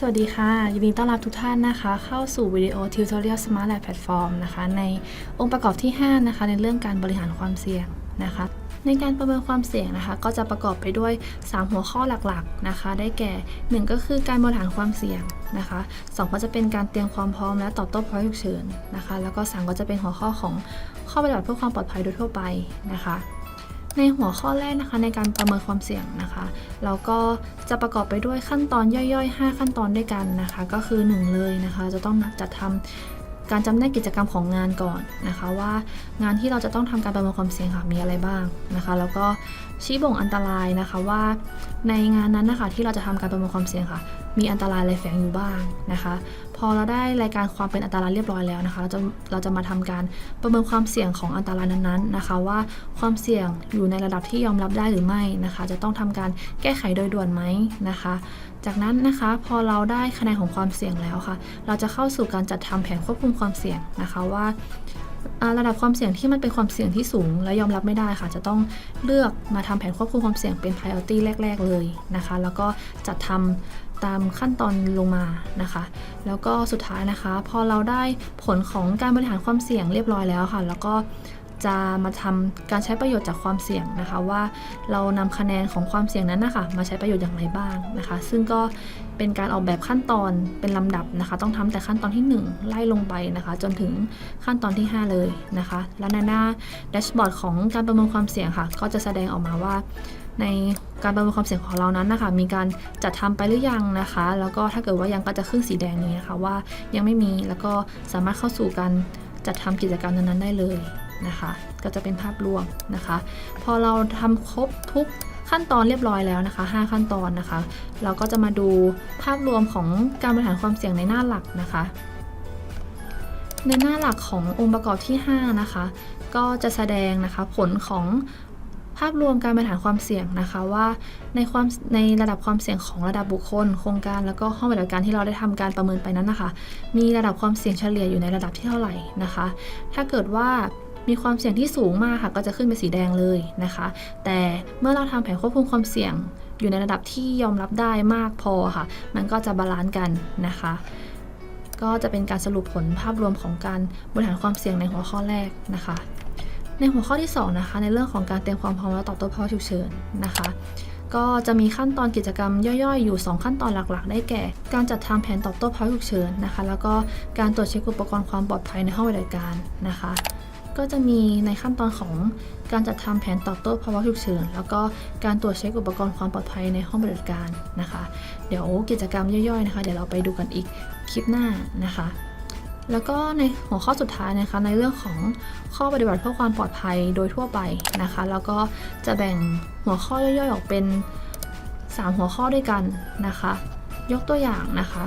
สวัสดีค่ะ ยินดีต้อนรับทุกท่านนะคะ เข้าสู่วิดีโอ Tutorial Smart Lab Platform นะคะ ในองค์ประกอบที่ 5 นะคะ ในเรื่องการบริหารความเสี่ยงนะคะ ในการประเมินความเสี่ยงนะคะ ก็จะประกอบไปด้วย 3 หัวข้อหลักๆนะคะ ได้แก่ 1 ก็คือการบริหารความเสี่ยงนะคะ 2 ก็จะเป็นการเตรียมความพร้อมและตอบโต้ภาวะฉุกเฉินนะคะ แล้วก็ 3 ก็จะเป็นหัวข้อของข้อปฏิบัติเพื่อความปลอดภัยโดยทั่วไปนะคะ ในหัวข้อแรกนะคะในการประเมินความเสี่ยงนะคะเราก็จะประกอบไปด้วยขั้นตอนย่อยๆ 5 ขั้นตอนด้วยกันนะคะ ก็คือ 1 เลยนะคะ จะต้องจัดทำการจำแนกกิจกรรมของงานก่อนนะคะว่างานที่เราจะต้องทำการประเมินความเสี่ยงค่ะมีอะไรบ้างนะคะ แล้วก็ชี้บ่งอันตรายนะคะว่าในงานนั้นนะคะที่เราจะทำการประเมินความเสี่ยงค่ะ มีอันตรายอะไรแฝงอยู่บ้างนะคะ พอเราได้รายการความเป็นอันตรายเรียบร้อยแล้วนะคะ เราจะเราจะมาทำการประเมินความเสี่ยงของอันตรายนั้นๆนะคะ ว่าความเสี่ยงอยู่ในระดับที่ยอมรับได้หรือไม่นะคะ จะต้องทำการแก้ไขโดยด่วนไหมนะคะ จากนั้นนะคะพอเราได้คะแนนของความเสี่ยงแล้วค่ะ เราจะเข้าสู่การจัดทำแผนควบคุมความเสี่ยงนะคะว่า ระดับความเสี่ยงที่มันเป็นความเสี่ยงที่สูง และยอมรับไม่ได้ค่ะ จะต้องเลือกมาทำแผนควบคุมความเสี่ยงเป็น priority แรก ๆ เลยนะคะ แล้วก็จัดทำตามขั้นตอนลงมานะคะ แล้วก็สุดท้ายนะคะ พอเราได้ผลของการบริหารความเสี่ยงเรียบร้อยแล้วค่ะ แล้วก็ จะมาทำการใช้ประโยชน์จากความเสี่ยงนะคะ ว่าเรานำคะแนนของความเสี่ยงนั้นนะคะมาใช้ประโยชน์อย่างไรบ้างนะคะ ซึ่งก็เป็นการออกแบบขั้นตอนเป็นลำดับนะคะ ต้องทำแต่ขั้นตอนที่ 1 ไล่ลงไปนะคะ จนถึงขั้นตอนที่ 5 เลยนะคะ และในหน้าแดชบอร์ดของการประเมินความเสี่ยงค่ะ ก็จะแสดงออกมาว่าในการประเมินความเสี่ยงของเรานั้นนะคะ มีการจัดทำไปหรือยังนะคะ แล้วก็ถ้าเกิดว่ายังก็จะขึ้นสีแดงนี้นะคะว่ายังไม่มีแล้วก็สามารถเข้าสู่การจัดทำกิจกรรมนั้นๆได้เลย นะคะ ก็จะเป็นภาพรวมนะคะ พอเราทำครบทุกขั้นตอนเรียบร้อยแล้วนะคะ 5 ขั้นตอนนะคะ เราก็จะมาดูภาพรวมของการบริหารความเสี่ยงในหน้าหลักนะคะ ในหน้าหลักขององค์ประกอบที่ 5 นะคะ ก็จะแสดงนะคะผลของภาพรวมการบริหารความเสี่ยงนะคะว่าในความในระดับความเสี่ยงของระดับบุคคล โครงการแล้วก็ห้องปฏิบัติการที่เราได้ทำการประเมินไปนั้นนะคะ มีระดับความเสี่ยงเฉลี่ยอยู่ในระดับที่เท่าไหร่นะคะ ถ้าเกิดว่า มีความเสี่ยงที่สูงมากค่ะ ก็จะขึ้นเป็นสีแดงเลยนะคะ แต่เมื่อเราทำแผนควบคุมความเสี่ยงอยู่ในระดับที่ยอมรับได้มากพอค่ะ มันก็จะบาลานซ์กันนะคะ ก็จะเป็นการสรุปผลภาพรวมของการบริหารความเสี่ยงในหัวข้อแรกนะคะ ในหัวข้อที่ 2 นะคะ ในเรื่องของการเตรียมความพร้อมและตอบโต้ภาวะฉุกเฉินนะคะก็จะมีขั้นตอนกิจกรรมย่อยๆ อยู่ 2 ขั้นตอนหลักๆ ได้แก่ การจัดทำแผนตอบโต้ภาวะฉุกเฉินนะคะ แล้วก็การตรวจเช็คอุปกรณ์ความปลอดภัยในห้องปฏิบัติการนะคะ ก็จะมีในขั้นตอนของการจัดทำแผนตอบโต้ภาวะฉุกเฉินแล้วก็การตรวจเช็คอุปกรณ์ความปลอดภัยในห้องปฏิบัติการนะคะ เดี๋ยวกิจกรรมย่อยๆนะคะ เดี๋ยวเราไปดูกันอีกคลิปหน้านะคะ แล้วก็ในหัวข้อสุดท้ายนะคะ ในเรื่องของข้อปฏิบัติเพื่อความปลอดภัยโดยทั่วไปนะคะ แล้วก็จะแบ่งหัวข้อย่อยๆออกเป็น 3 หัวข้อด้วยกันนะคะ ยกตัวอย่างนะคะ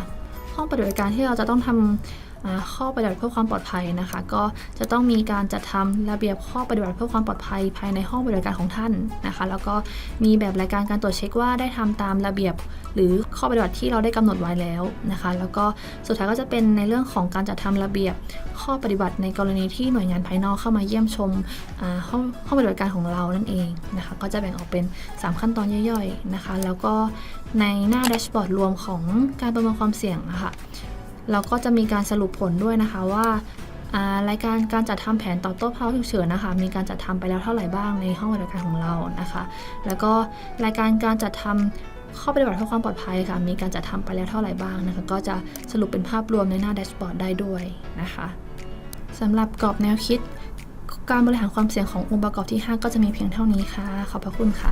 ห้องปฏิบัติการที่เราจะต้องทำอ่า ข้อปฏิบัติเพื่อความปลอดภัยนะคะ ก็จะต้องมีการจัดทำระเบียบข้อปฏิบัติเพื่อความปลอดภัยภายในห้องปฏิบัติการของท่านนะคะ แล้วก็มีแบบรายการการตรวจเช็คว่าได้ทำตามระเบียบ หรือข้อปฏิบัติที่เราได้กำหนดไว้แล้วนะคะ แล้วก็สุดท้ายก็จะเป็นในเรื่องของการจัดทำระเบียบข้อปฏิบัติในกรณีที่หน่วยงานภายนอกเข้ามาเยี่ยมชมห้องห้องปฏิบัติการของเรานั่นเองนะคะ ก็จะแบ่งออกเป็น 3 ขั้นตอนย่อยๆนะคะ แล้วก็ในหน้าแดชบอร์ดรวมของการประเมินความเสี่ยงอะค่ะ เราก็จะมีการสรุปผลด้วยนะคะว่ารายการการจัดทำแผนตอบโต้ภาวะฉุกเฉินนะคะ มีการจัดทำไปแล้วเท่าไหร่บ้างในห้องปฏิบัติการของเรานะคะ แล้วก็รายการการจัดทำข้อปฏิบัติเพื่อความปลอดภัยค่ะ มีการจัดทำไปแล้วเท่าไหร่บ้างนะคะ ก็จะสรุปเป็นภาพรวมในหน้าแดชบอร์ดได้ด้วยนะคะสำหรับกรอบแนวคิด การบริหารความเสี่ยงขององค์ประกอบที่ 5 ก็จะมีเพียงเท่านี้ค่ะ ขอบพระคุณค่ะ